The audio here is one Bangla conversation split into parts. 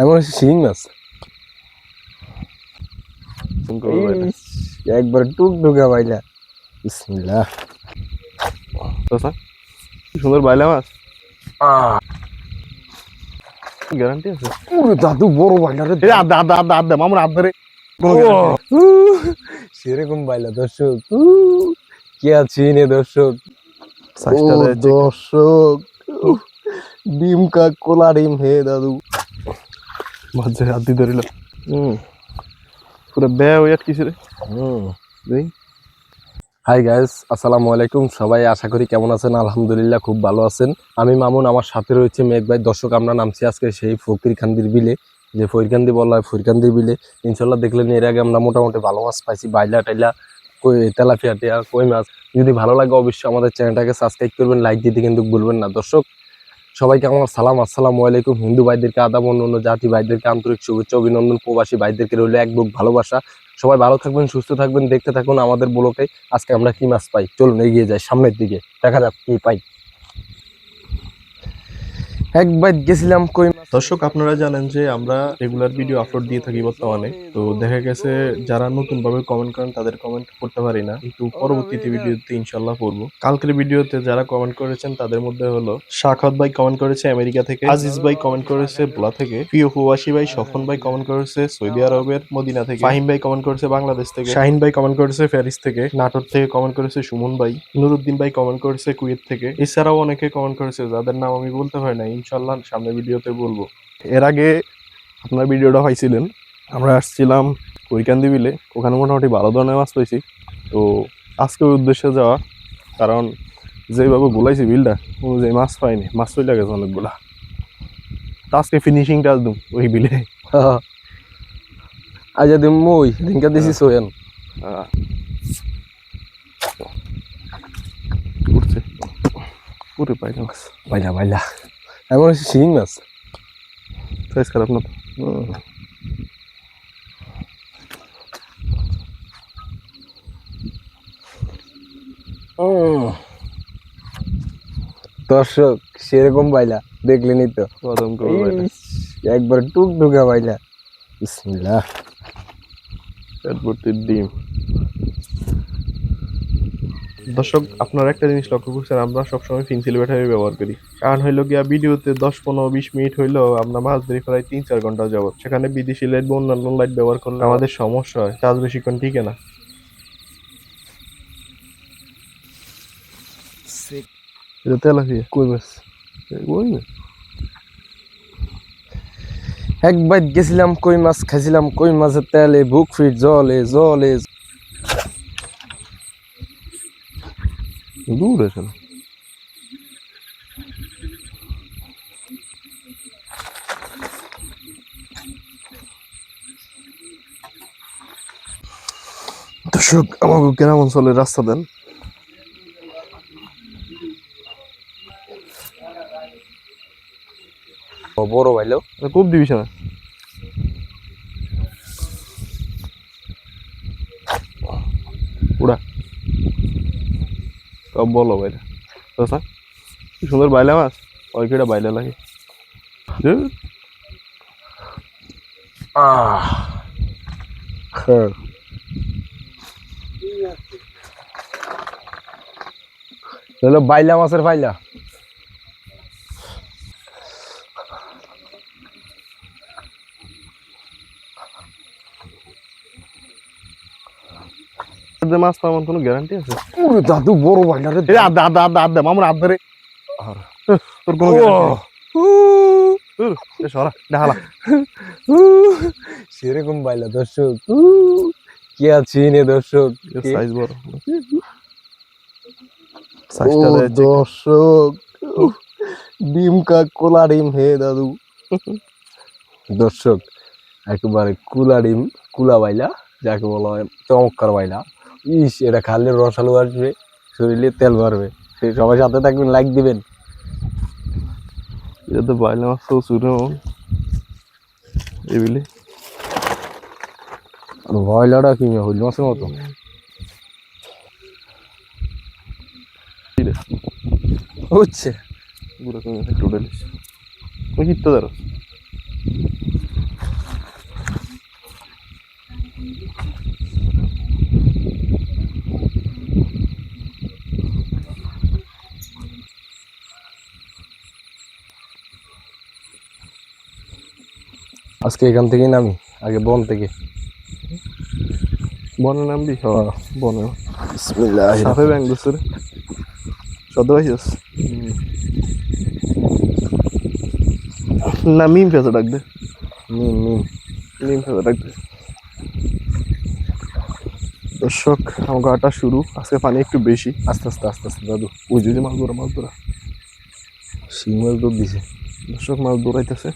এমন হচ্ছে শিং মাছ। একবার টুক ঢুকে পাইলা। বিসমিল্লাহ। সুন্দর বাইলা মাছ। গ্যারান্টি আছে? পুরো দাদু বড় বাইলা রে। এই আদা আদা আদা আদা মামুন আদা রে সেরকম বাইলা দর্শক। কে আছে নে দর্শক? দর্শক। ডিম কা কোলা ডিম হে দাদু। মাঝে হাত দিয়ে ধরিল হুম। পুরো ব্যয় হয়ে আটকিছে রে। দেই। হাই গাইস আসসালামু আলাইকুম। সবাই আশা করি কেমন আছেন? আলহামদুলিল্লাহ খুব ভালো আছেন। আমি মামুন আমার সাথে রয়েছে মেঘ ভাই। দর্শক আমরা নামছি আজকে সেই ফকিরখান্দির বিলে। যে ফকিরকান্দি বলা হয় ফকিরকান্দির বিলে। ইনশাল্লাহ দেখলেন এর আগে আমরা মোটামুটি ভালো মাছ পাইছি। বাইলা টাইলা কই তেলাপিয়া টিয়া কই মাছ। যদি ভালো লাগে অবশ্যই আমাদের চ্যানেলটাকে সাবস্ক্রাইব করবেন লাইক দিতে কিন্তু ভুলবেন না। দর্শক সবাইকে আমার সালাম, আসসালাম আলাইকুম। হিন্দু ভাইদেরকে আদাব অন্য অন্য জাতি ভাইদেরকে, আন্তরিক শুভেচ্ছা, অভিনন্দন। প্রবাসী ভাইদেরকে রইল এক বুক ভালোবাসা। সবাই ভালো থাকবেন, সুস্থ থাকবেন, দেখতে থাকুন আমাদের ব্লকে আজকে আমরা কি মাছ পাই? চলুন এগিয়ে যাই সামনের দিকে। দেখা যাক কি পাই। একবার গেছিলাম কই দর্শক আপনারা জানেন যে আমরা রেগুলার ভিডিও আপলোড দিয়ে থাকি বর্তমানে। তো দেখা গেছে যারা নতুন ভাবে কমেন্ট করেন তাদের কমেন্ট করতে পারি না। কিন্তু পরবর্তীতে ভিডিওতে ইনশাল্লাহ করব কালকের ভিডিওতে যারা কমেন্ট করেছেন তাদের মধ্যে হলো শাখাত ভাই কমেন্ট করেছে আমেরিকা থেকে আজিজ ভাই কমেন্ট করেছে ভোলা থেকে প্রিয় প্রবাসী ভাই সফন ভাই কমেন্ট করেছে সৌদি আরবের মদিনা থেকে ফাহিম ভাই কমেন্ট করেছে বাংলাদেশ থেকে শাহিন ভাই কমেন্ট করেছে প্যারিস থেকে নাটোর থেকে কমেন্ট করেছে সুমন ভাই নুরুদ্দিন ভাই কমেন্ট করেছে কুয়েত থেকে এছাড়াও অনেকে কমেন্ট করেছে যাদের নাম আমি বলতে পারি না ইনশাল্লাহ সামনে ভিডিওতে বলব। এর আগে আপনার ভিডিওটা পাইছিলেন আমরা আসছিলাম কৈকান্দি বিলে ওখানে মোটামুটি ভালো ধরনের মাছ পাইছি। তো আজকে ওই উদ্দেশ্যে যাওয়া কারণ যেভাবে গোলাইছি বিলটা অনুযায়ী মাছ পাইনি মাছ চলে গেছে অনেকগুলা। তো আজকে ফিনিশিং টাচ দুম ওই বিলে। আজ দিম মই দিনকা দিছি সোয়েন আহ। উঠছে। পুরো পাইলে মাছ। বাইলা বাইলা এমন হচ্ছে শিং মাছ। সাইজ খারাপ না। দর্শক সেরকম বাইলা দেখলেনি তো? একবার টুক ঢুকে বাইলা। বিসমিল্লাহ। ডিম। দর্শক, আপনারা একটা জিনিস লক্ষ্য করছেন, আমরা সবসময় ফিনসিল ব্যাটারি ব্যবহার করি। কারণ হইল গিয়া ভিডিওতে দশ, পনেরো, বিশ মিনিট হইলেও আমরা মাছ ধরি প্রায় তিন, চার ঘণ্টা যাব সেখানে বিদেশি লাইট বা অন্যান্য লাইট ব্যবহার করলে আমাদের সমস্যা হয়, চার্জ বেশিক্ষণ টিকে না। একবার গেছিলাম কই মাছ, খাইছিলাম কই মাছের তেলে বুক ফিট জলে জলে। দূর আছে না দর্শক আমাকে গ্রাম অঞ্চলের রাস্তা দেন। বড় বাইলো খুব দিবিস না উড়া সব বলো বাইরে চাচা কি সুন্দর বাইলা মাছ? ওই কেটা বাইলা লাগে? হ্যাঁ। বাইলা মাছের ফাইলা। যে মাছ কোনো গ্যারান্টি আছে। দাদু বড় বাইলা রে। এই আদা আদা আদা আদা মামুন আদা রে। আর তোর কোনো সরা দেখালা সেরকম বাইলা দর্শক উ, কে আছে নে দর্শক? সাইজ বড়। সাইজটা দর্শক ডিম কা কোলা ডিম হে দাদু। দর্শক একেবারে কুলা ডিম কুলা বাইলা যাকে বলা হয় চমৎকার বাইলা ইস এটা খালে রসালো আসবে শরীরে তেল বাড়বে সেই সবাই সাথে থাকবেন লাইক দিবেন। এটা তো বাইলা মাছ তো চুরে এবিলে আর বয়লাটা কি হইল মাছের মতো? হচ্ছে পুরো ডালিস ওই দাঁড়ো আজকে এখান থেকেই নামি? আগে বন থেকে। বনে নামবি? বনে। বিসমিল্লাহ সাথে ব্যাংক দোস্ত রে সদ্য পাইছিস না মিম ফেসে ডাক দে। নিন নিন মিম ফেসে ডাক দে। দর্শক আমার গাটা শুরু। আজকে পানি একটু বেশি। আস্তে আস্তে আস্তে আস্তে দাদু। ওই যদি মাছ ধরা মাছ ধরা। শিং মাছ দুধ দিছে দর্শক মাছ দৌড়াইতেছে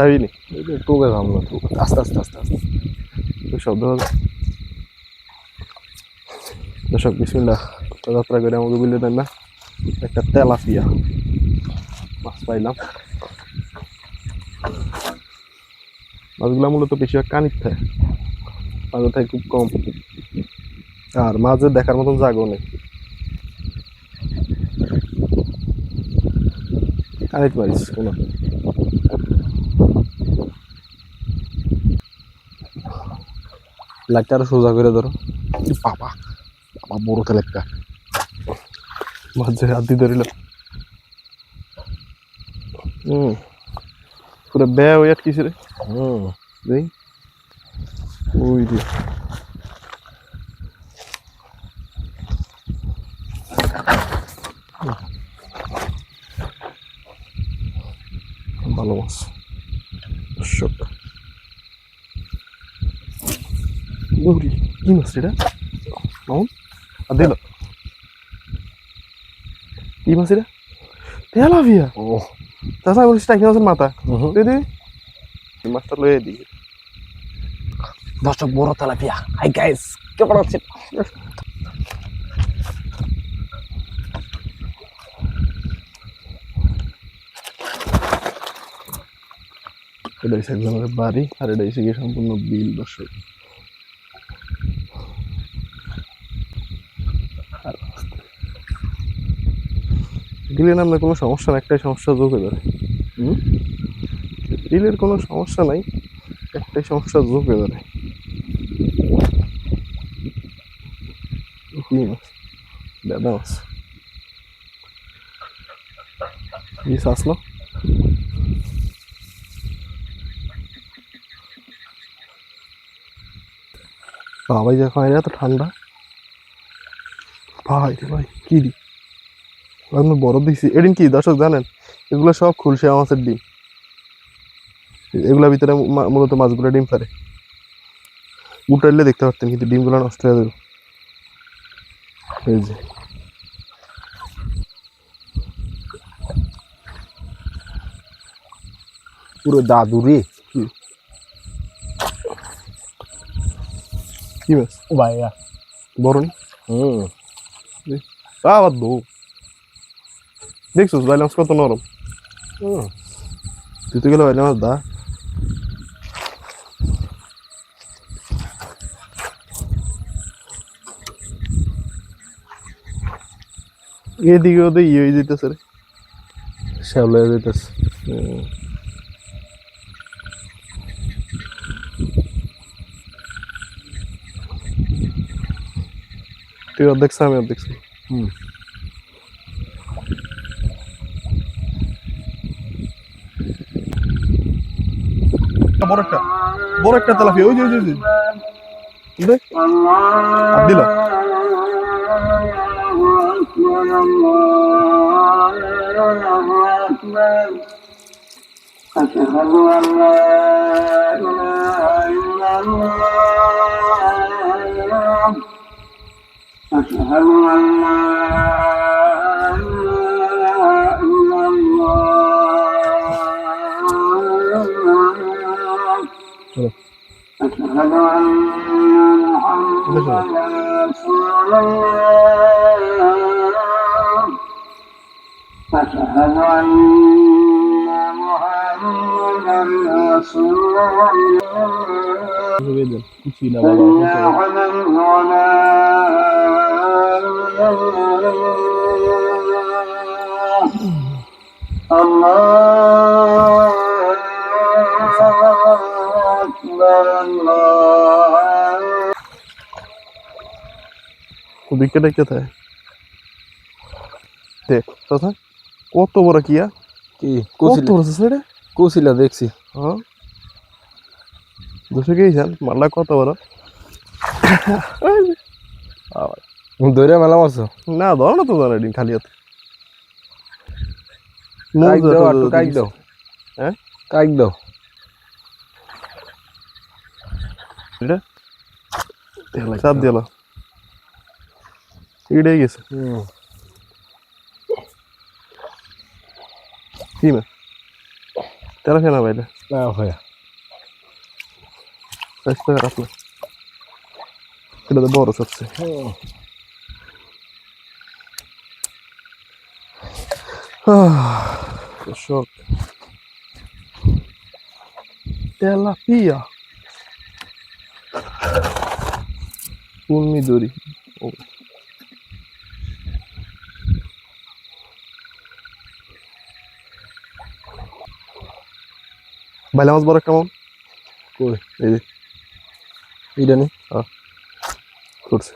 চাবিনি টোকে তো আস্তে আস্তে আস্তে আস্তে। শব্দ হবে দর্শক, বিসমিল্লাহ। যাত্রা করে আমাকে বললে দেন না। একটা তেলাপিয়া। মাছ পাইলাম। মাছগুলো মূলত বেশিরভাগ কানির থাকে মাঝে থাকে খুব কম। আর মাঝে দেখার মতন জায়গাও নেই। কানিত মারিস কোনো। লাইটটা আরও সোজা করে ধরো। বাবা বাবা বড় তেলেকটা মাঝে হাত দিয়ে ধরিল। হুম। পুরো ব্যয় হয়ে আটকিছে রে। হুম। ওই দিয়ে ভালো মাছ দর্শক কি মাছ এটা? মামুন আর দিল? কি মাছ এটা? তেলাপিয়া। ও। তাছাড়া বলিস টাকি মাছের মাথা? দিদি এই মাছটা লয়ে দিই দর্শক বড় তেলাপিয়া। হাই গাইস কেমন আছেন? এটা হচ্ছে বাড়ি আর এটা হচ্ছে সম্পূর্ণ বিল দর্শক। বিলের নামে কোনো সমস্যা না একটাই সমস্যা যোগ হয়ে ধরে হুম? বিলের কোনো সমস্যা নাই, একটাই সমস্যা যোগ হয়ে ধরে দাদা মাছ কি আসলো। বাবাই দেখো এত ঠান্ডা। ভাই ভাই, কি দি আমি বরফ দিচ্ছি এদিন কি দর্শক জানেন? এগুলো সব খুলসে মাছের ডিম। এগুলোর ভিতরে মূলত মাছগুলো ডিম পারে উল্টাইলে দেখতে পারতেন কিন্তু ডিমগুলো নষ্ট হয়ে যাবে। এই যে। পুরো দাদু রে। কি? মাছ? ভাইয়া। বরণ? হুম। আবার দো দেখছিস বাইলে মাছ কত নরম? তুই তো গেলে বাইলে মাছ দা। এদিকে ওদের ইয়ে হয়ে যেতেছে রে। শ্যাওলা যেতেছে হুম। তুই অর্ধেক আমি অর্ধেক। হুম। বড় একটা বড় একটা তেলাপিয়া ওই যে ওই যে, ওই যে দেখ আর দিল أشهد أن لا إله إلا الله أشهد أن لا أشهد أن محمدا رسول الله أشهد أن محمدا رسول الله فليا غدا ولا الله. বিকেটে কোথায়? দেখ কোথায় কত বড় কিয়া কি কৌশিলা। বড় দেখছি। হ্যাঁ দুশো গিয়েছেন মাল্লা কত বড়? ধরে মেলা মারছো? না ধরো না তো ধরে ডিম খালি হাতে। কাইক কাইক দাও হ্যাঁ? কাইক দাও। চাপ দিল এটাই গেছে হুম কি না তেরো ফেনা পাইলে না ভাইয়া চেষ্টা খারাপ না এটা তো বড় সবচেয়ে দর্শক তেলাপিয়া কুর্মি দড়ি। ও। বাইলা মাছ বড় কেমন? কই? এই এটা নি। করছে।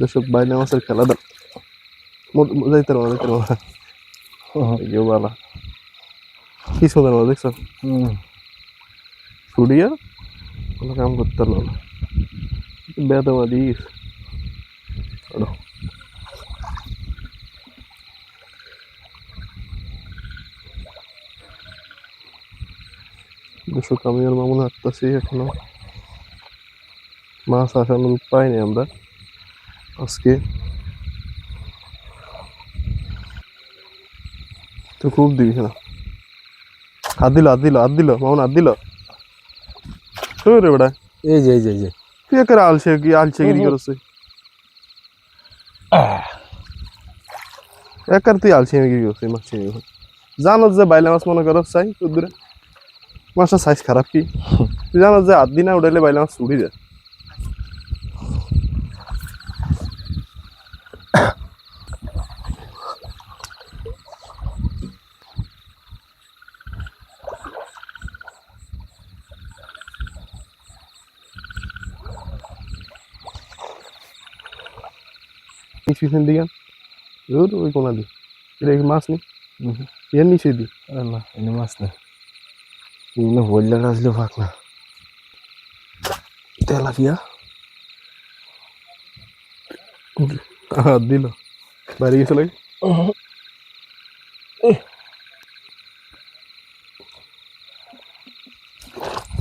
দর্শক বাইলে মাছের খেলা দেন যাইতে পারব যাইতে পারব কেউ বালা কি সুন্দর মাছ দেখছ হুম ছুটিয়া কোনো কাম করতে পারল না বেদমা দিস আরও। দর্শক আমি আর মামুন হাঁটতেছি এখনও মাছ আসানোর পাইনি আমরা আজকে তো খুব দিবি না হাত দিল হাত দিল হাত দিল মামুন হাত দিল। রে বেটা এই যে এই যে এই যে। তুই একের আলসে কি আলসে গিরি। করছে একার তুই আলসে গিরি করছে? মাছ জানো যে বাইলে মাছ মনে করো চাই তোর দূরে। মাছটা সাইজ খারাপ কি? তুই জানো যে হাত দিনা উঠাইলে বাইলে মাছ উড়ি যায়। নিচ পিছন দিকে ওর ওই কোনা দি এটা মাছ নি? এর নিচে দি। না এনে মাছ না এগুলো বললে আসলে ফাঁক না। তেলাপিয়া হাত দিল। বাইরে গেছে লাগে।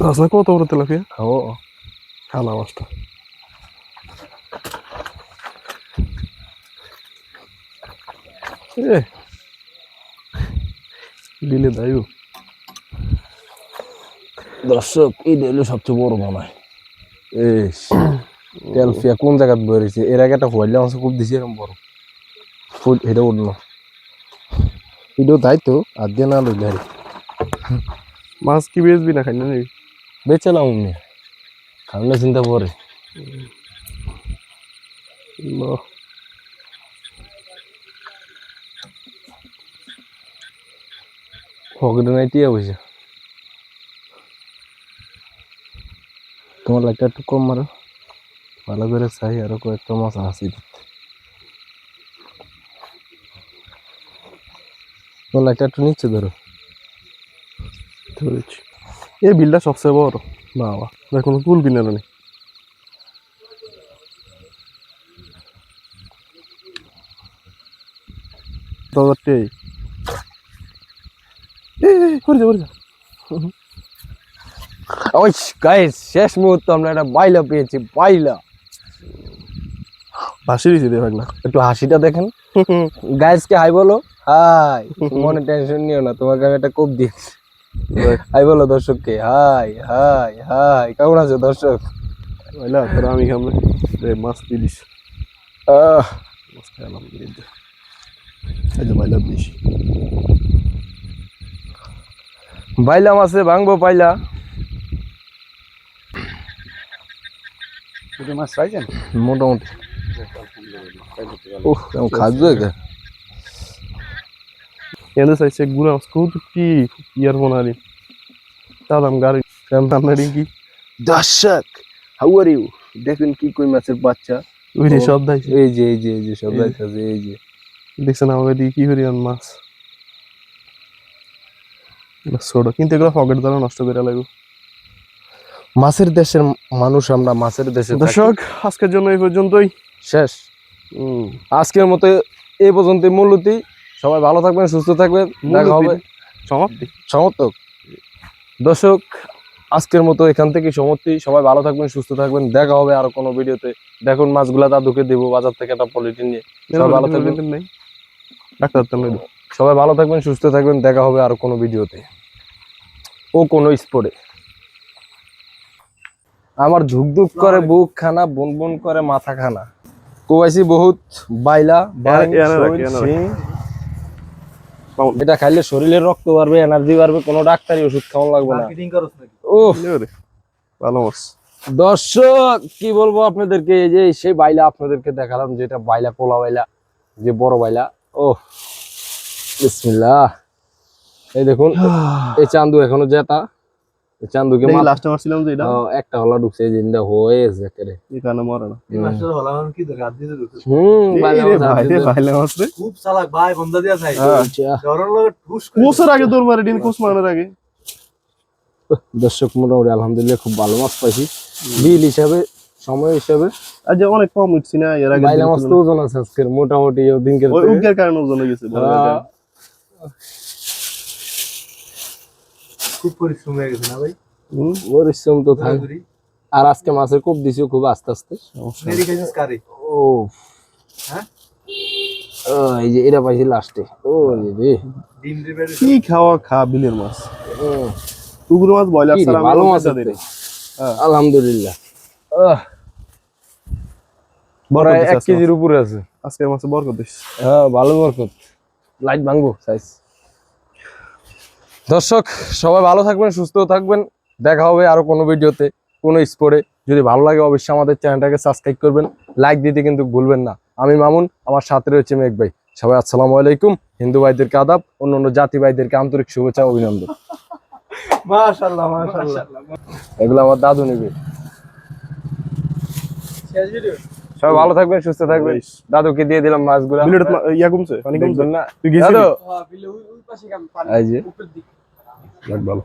রাস্তা কত বড় তেলাপিয়া খাও খালা মাছটা। এ। দিলে দায়ু দর্শক এই হলো সবচেয়ে বড় মনে হয় এস তেলফিয়া কোন জায়গায় বেরিয়েছে এর আগে একটা হোয়াইলে মাছ খুব দিছে এরকম বড়। ফুল এটা উঠল। এটাও তাই তো আর দিয়ে না লইলে আরে মাছ কি বেচবি না খাই না বেচালাম উনি খাওয়ালে চিন্তা পরে পকেটে নাই টিয়া পয়সা তোমার লাইটটা কম মারো। ভালো করে চাই আরও কয়েকটা মাছ আছে দিতে। তোমার লাইটটা একটু নিচে ধরো। ধরেছি এই বিলটা সবচেয়ে বড়। বাবা এখন কুল কিনে নেই দাদারটাই এই। করে করে ওই গাইস শেষ মুহূর্তে আমরা একটা বাইলা পেয়েছি বাইলা। ভাসি দিয়েছি দে ভাগনা একটু হাসিটা দেখেন। গাইসকে হাই বলো? হাই মনে টেনশন নিও না তোমাকে আমি একটা কোপ দিয়েছি। হাই বলো দর্শককে হাই হাই হাই কেমন আছো দর্শক? বলে তোরা আমি খামলে রে মাছ দিস। আহ, মাছ দে এই যে বাইলা দিস। বাইলাম আছে ভাঙবো পাইলা। মাছ পাইছেন? মোটামুটি। উহ কেমন খাদ্য এটা। এনে চাইছে গুনা মাছ কৌতুক কি ইয়ারফোন আরি তাদাম গাড়ি রান্নাড়ি কি দর্শক হাউ আর ইউ দেখেন কি কই মাছের বাচ্চা। ওই। সব দাইছে এই যে এই যে এই যে সব এই যে। যে। দেখছেন আমাকে দিয়ে কি করি মাছ। ছোট। কিন্তু এগুলো পকেট দ্বারা নষ্ট করে লাগবে। মাছের দেশের মানুষ আমরা মাছের দেশে দর্শক আজকের জন্য এই পর্যন্তই। শেষ। আজকের মতো এই পর্যন্ত মূল্যতি সবাই ভালো থাকবেন সুস্থ থাকবেন। দেখা হবে। সমাপ্তি। সমর্থক দর্শক আজকের মতো এখান থেকে সমাপ্তি। সবাই ভালো থাকবেন সুস্থ থাকবেন। দেখা হবে আর কোনো ভিডিওতে। দেখুন মাছগুলা দাদুকে দেবো বাজার থেকে একটা পলিটিন নিয়ে। সবাই ভালো থাকবেন। ডাক্তার তো সবাই ভালো থাকবেন সুস্থ থাকবেন। দেখা হবে আর কোনো ভিডিওতে ও কোনো স্পোর্টে আমার ধুক করে বুক খানা বন বন করে মাথা খানা কোয়াইছি বহুত বাইলা। এটা খাইলে শরীরের রক্ত বাড়বে এনার্জি বাড়বে কোনো ডাক্তারি ওষুধ খাওয়া লাগবে না। ও ভালো দর্শক কি বলব আপনাদেরকে? এই যে সেই বাইলা আপনাদেরকে দেখালাম যেটা বাইলা কোলা বাইলা যে বড় বাইলা। ও বিসমিল্লাহ। এই দেখুন এই চান্দু এখনও জেতা। এই চান্দুকে মাথা- মারছিলাম যে এটা। একটা হলা ঢুকছে এই জিন্দা হয়েছে একেবারে। এই কারণে মরে না। হুম। এই বাইলা রে মাছ ভাই রে আছে। ভাইলে মাছ রে খুব চালাক ভাই বন্ধা দিয়া চাই। লগে ঠুস করে আগে তোর মারে দিন কোস মারার আগে। দর্শক মোটামুটি আলহামদুলিল্লাহ খুব ভালো মাছ পাইছি। বিল হিসাবে সময় হিসাবে। আজ অনেক কম উঠছি না এর আগে মাছ তো ওজন আছে আজকের মোটামুটি দিনকের কারণে ওজন হয়ে। গেছে। খুব পরিশ্রম হয়ে গেছে না ভাই? পরিশ্রম তো থাক। আর আজকে মাছের কোপ দিছি খুব আস্তে আস্তে। ও হ্যাঁ? এই যে এটা পাইছি লাস্টে। ও রে কি খাওয়া খা বিলের মাছ? মাছ ব্রয়লার ছাড়া ভালো মাছ আছে দিই না। হ্যাঁ। আলহামদুলিল্লাহ। বরকত এক কেজির উপরে আছে। মাছ। আজকের মাছে বরকত হ্যাঁ ভালো বরকত। লাইট ভাঙবো সাইজ দর্শক সবাই ভালো থাকবেন সুস্থ থাকবেন। দেখা হবে আরও কোনো ভিডিওতে কোনো স্পোর্টে যদি ভালো লাগে অবশ্যই আমাদের চ্যানেলটাকে সাবস্ক্রাইব করবেন। লাইক দিতে কিন্তু ভুলবেন না। আমি মামুন আমার সাথে রয়েছে মেঘ ভাই। সবাই আসসালামু আলাইকুম। হিন্দু ভাইদেরকে আদাব অন্য অন্য জাতি ভাইদেরকে আন্তরিক শুভেচ্ছা ও অভিনন্দন। এগুলো আমার দাদু নেবে। সবাই ভালো থাকবেন সুস্থ থাকবেন। দাদুকে দিয়ে দিলাম মাছগুলা। ইয়া কমছে না? এই যে। ভালো।